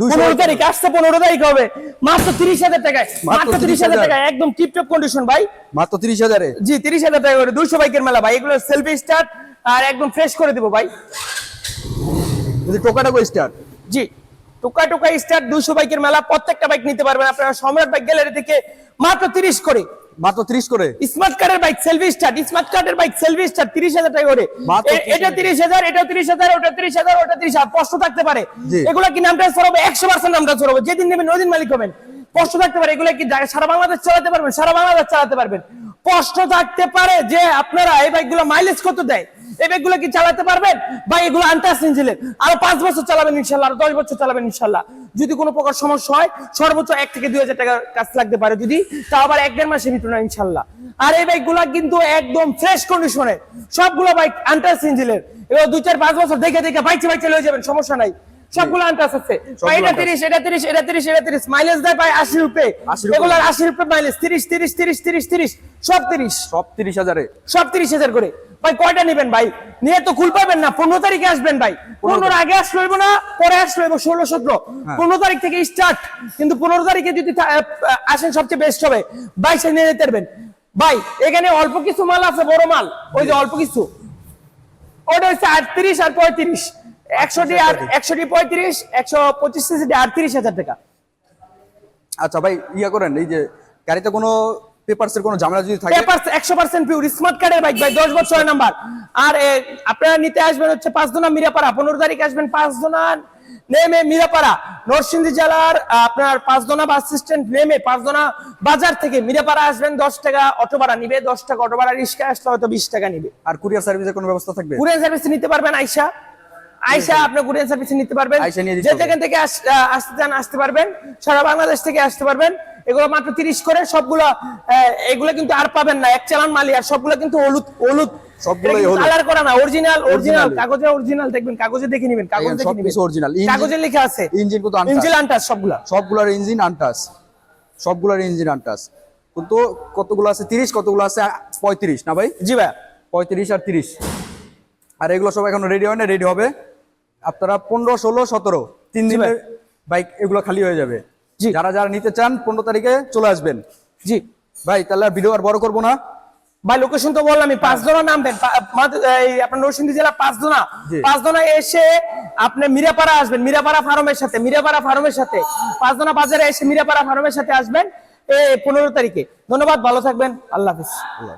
200 পনেরো তারিখ আসছে পনেরো তারিখ হবে। মাত্র তিরিশ হাজার টাকায়। মাত্র তিরিশ হাজার টাকায় একদম টিপটপ কন্ডিশন ভাই। মাত্র তিরিশ হাজারে? জি তিরিশ হাজার টাকা করে। দুইশো বাইকের মেলা ভাই। এগুলো সেলফি স্টার্ট আর একদম ফ্রেশ করে দেবো ভাই। যদি টোকাটাকো স্টার জি। টোকা টোকা স্টার্ট দুইশো বাইকের মেলা প্রত্যেকটা বাইক নিতে পারবেন। আপনারা সম্রাট বাইক গ্যালারি থেকে মাত্র তিরিশ করে। মাত্র তিরিশ করে। স্মার্ট কার্ডের বাইক সেলফি স্টার্ট স্মার্ট কার্ডের বাইক সেলফি স্টার্ট তিরিশ হাজার টাকা করে। এটা তিরিশ হাজার এটা তিরিশ হাজার ওটা তিরিশ হাজার ওটা 30000 কষ্ট থাকতে পারে। এগুলা কি নামটা সরবে একশো পার্সেন্ট নামটা সরবে যেদিন নেবেন ওই দিন মালিক হবেন। কষ্ট থাকতে পারে। এগুলা কি সারা বাংলাদেশ চালাতে পারবেন? সারা বাংলাদেশ চালাতে পারবেন। কষ্ট থাকতে পারে যে আপনারা এই বাইকগুলো মাইলেজ কত দেয়? এই কি চালাতে পারবেন? বা এগুলো আনটাস ইঞ্জিনের আরও পাঁচ বছর চালাবেন ইনশাল্লাহ আরও দশ বছর চালাবেন ইনশাল্লাহ। যদি কোনো প্রকার সমস্যা হয় সর্বোচ্চ এক থেকে দুই হাজার টাকার কাজ লাগতে পারে যদি তা আবার এক দেড় মাসের ভিতরে না ইনশাল্লাহ। আর এই বাইকগুলা কিন্তু একদম ফ্রেশ কন্ডিশনের সবগুলো বাইক আনটাস ইঞ্জিনের এবার দুই চার পাঁচ বছর দেখে দেখে বাইক বাইক চলে যাবেন সমস্যা নাই। সবগুলো আনটাস আছে এটা তিরিশ এটা তিরিশ এটা তিরিশ এটা তিরিশ। মাইলেজ দেয় ভাই আশি রুপে। 80 রুপে। এগুলো আশি রুপে মাইলেজ তিরিশ তিরিশ তিরিশ তিরিশ তিরিশ। সব তিরিশ। সব তিরিশ হাজারে। সব তিরিশ হাজার করে। ভাই কয়টা নেবেন ভাই? নিয়ে তো খুল পাবেন না। পনেরো তারিখে আসবেন ভাই। পনেরো আগে আসলে না পরে আসলে ষোলো সতেরো। হ্যাঁ। পনেরো তারিখ থেকে স্টার্ট কিন্তু পনেরো তারিখে যদি আসেন সবচেয়ে বেস্ট হবে। বাইশে নিয়ে যেতে পারবেন। ভাই এখানে অল্প কিছু মাল আছে বড় মাল। ওই যে অল্প কিছু। ওটা হচ্ছে আটত্রিশ আর পঁয়ত্রিশ। একশোটি আর একশোটি। পঁয়ত্রিশ একশো পঁচিশ আটত্রিশ হাজার টাকা। আচ্ছা ভাই ইয়া করেন এই যে গাড়িতে কোনো পেপারস এর কোনো ঝামেলা যদি থাকে? পেপারস একশো পার্সেন্ট পিউর স্মার্ট কার্ডের বাইক ভাই দশ বছরের নাম্বার আর আপনারা নিতে আসবেন হচ্ছে পাঁচ দোনা মিরাপাড়া। পনেরো তারিখ আসবেন পাঁচ দোনা নেমে মিরাপাড়া। নরসিংদী জেলার আপনার পাঁচ দোনা বাস স্ট্যান্ড নেমে পাঁচ দোনা বাজার থেকে মিরাপাড়া আসবেন দশ টাকা অটো ভাড়া নিবে। দশ টাকা অটো ভাড়া রিক্সা আসলে হয়তো বিশ টাকা নিবে। আর কুরিয়ার সার্ভিসের কোনো ব্যবস্থা থাকবে? কুরিয়ার সার্ভিস নিতে পারবেন আইসা। আইসা আপনি কুরিয়ার সার্ভিস নিতে পারবেন। যে যেখান থেকে আসতে চান আসতে পারবেন। সারা বাংলাদেশ থেকে আসতে পারবেন। এগুলো মাত্র তিরিশ করে। সবগুলো এগুলো কিন্তু আর পাবেন না। এক চালান মালি আর সবগুলো কিন্তু হলুদ হলুদ। কালার করা না। অরিজিনাল অরিজিনাল কাগজে অরিজিনাল দেখবেন। কাগজে দেখে নেবেন। কাগজ দেখে নেবেন। original। কাগজে লেখা আছে। ইঞ্জিন কিন্তু আনটাস আনটাস সবগুলা। সবগুলোর ইঞ্জিন আনটাস সবগুলোর ইঞ্জিন আনটাস কিন্তু কতগুলো আছে? তিরিশ কতগুলো আছে? পঁয়ত্রিশ না ভাই? জি ভাই। পঁয়ত্রিশ আর তিরিশ। আর এগুলো সব এখন রেডি হয় না? রেডি হবে? আপনারা পনেরো ষোলো সতেরো তিন দিনের বাইক এগুলো খালি হয়ে যাবে। যারা যারা নিতে চান পনেরো তারিখে চলে আসবেন। জি। ভাই তাহলে ভিডিও আর বড় করব না। ভাই লোকেশন তো বললাম পাঁচ জনা নামবেন আপনার নরসিংদী জেলা পাঁচ জনা পাঁচ জনা এসে আপনি মিরাপাড়া আসবেন মিরাপাড়া ফার্মের সাথে মিরাপাড়া ফার্মের সাথে। পাঁচ জনা বাজারে এসে মিরাপাড়া ফার্মের সাথে আসবেন এই পনেরো তারিখে। ধন্যবাদ ভালো থাকবেন আল্লাহ হাফিজ। আল্লাহ।